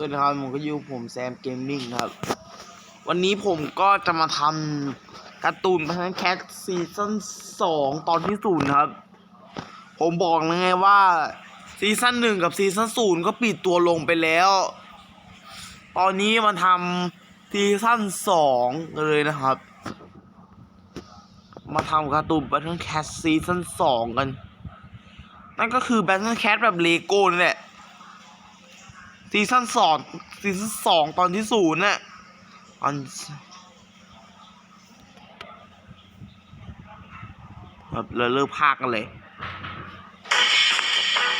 สวัสดีครับผมก็อยู่ผมแซมเกมมิ่งครับ วันนี้ผมก็จะมาทำการ์ตูนพันแคทซีซั่นสองตอนที่ศูนย์ครับ ผมบอกเลยไงว่าซีซั่นหนึ่งกับซีซั่นศูนย์ก็ปิดตัวลงไปแล้ว ตอนนี้มาทำซีซั่นสองเลยนะครับ มาทำการ์ตูน Battle Cat ซีซั่นสองกัน นั่นก็คือ Battle Cat แบบเลโก้นี่แหละ ซีซั่นสองซีซั่นสองตอนที่ศูนย์น่ะตอนครับเราเริ่มภาคกันเลย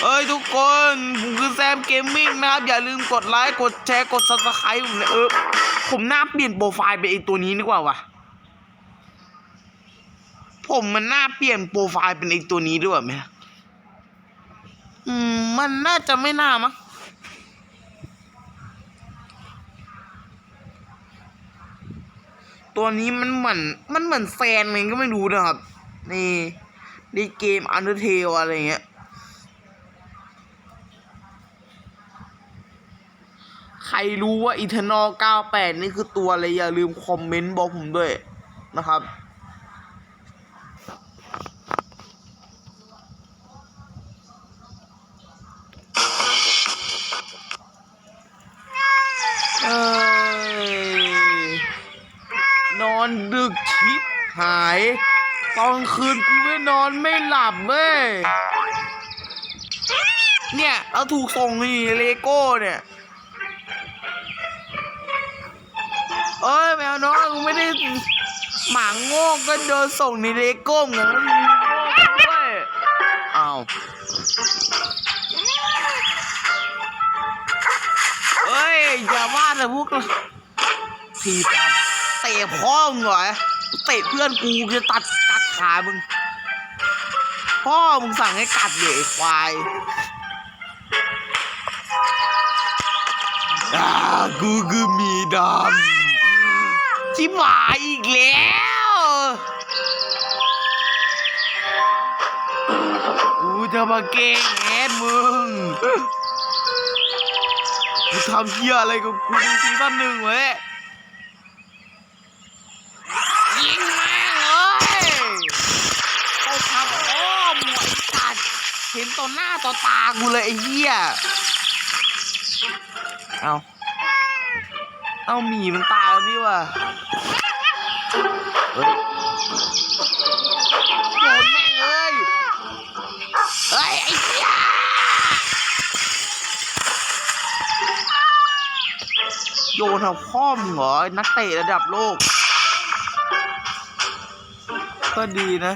เอ้ยทุกคน ผมคือแซมเกมมิ่งนะครับ อย่าลืมกดไลค์ กดแชร์ กด subscribe ผมนะเออ ผมหน่าเปลี่ยนโปรไฟล์ไปไอตัวนี้ดีกว่าวะผมมันน่าเปลี่ยนโปรไฟล์เป็นไอตัวนี้ด้วยไหมอืม มันน่าจะไม่น่ามั้ง ตัวนี้มันเหมือนมันเหมือนแฟนไงก็ไม่รู้นะครับ นี่ในเกม Undertale อะไรเงี้ยใครรู้ว่า Eternal 98 นี่คือตัวอะไรอย่าลืมคอมเมนต์บอกผมด้วยนะครับเอ้ย น อนดึกชิบหาย ตอนคืนกูไม่นอนไม่หลับเว้ย เนี่ยเราถูกส่งนี่เลโก้เนี่ย เอ้ยแมวน้อยกูไม่ได้หมาโง่ก็โดนส่งในเลโก้เหมือนกันโง่ด้วยอ้าวเอ้ย อย่าว่าแต่พวกเราทีบเตะพ่อมึงเหรอเตะเพื่อนกูจะตัดตัดขามึง พ่อมึงสั่งให้กัดเด็กควายอากูคือมีดำชิบหายอีกแล้วกูจะมาเกงแอดมึงกูทำเหี้ยอะไรกับกูในซีซั่นหนึ่งเว้ยงแม่งเลยเอาทำอ้อมหัวไอ้สัตว์เห็น ต่อหน้าต่อตากูเลยไอ้เหี้ย เอาเอาหมีมันตายแล้วนี่ว่ะเฮ้ยโดนแม่งเลยเฮ้ยไอ้เหี้ยโยนเอาพ่อมึงเหรอ นักเตะระดับโลก ก็ดีนะ